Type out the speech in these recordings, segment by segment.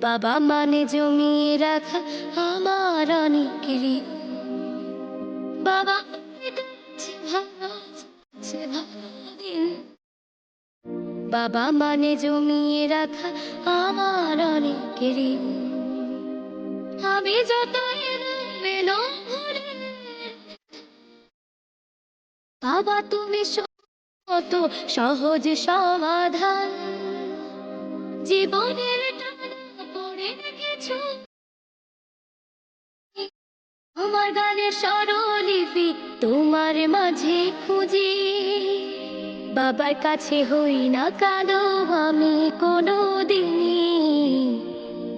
বাবা মানে জমিয়ে রাখা আমার অনেক বাবা বাবা মানে জমিয়ে রাখা আমার অনেক আমি যত বাবা, তুমি কত সহজ সমাধান। জীবনের আমার গানের তোমার মাঝে খুঁজি। বাবার কাছে হই না কালো আমি কোনো দিনই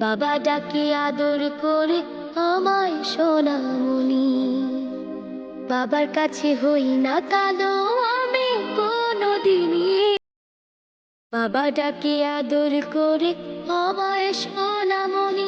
বাবা ডাকে আদর করে আমায় সোনামণি। বাবার কাছে হই না কালো আমি কোনো দিনই বাবা ডাকে আদর করে আমায় সোনামণি।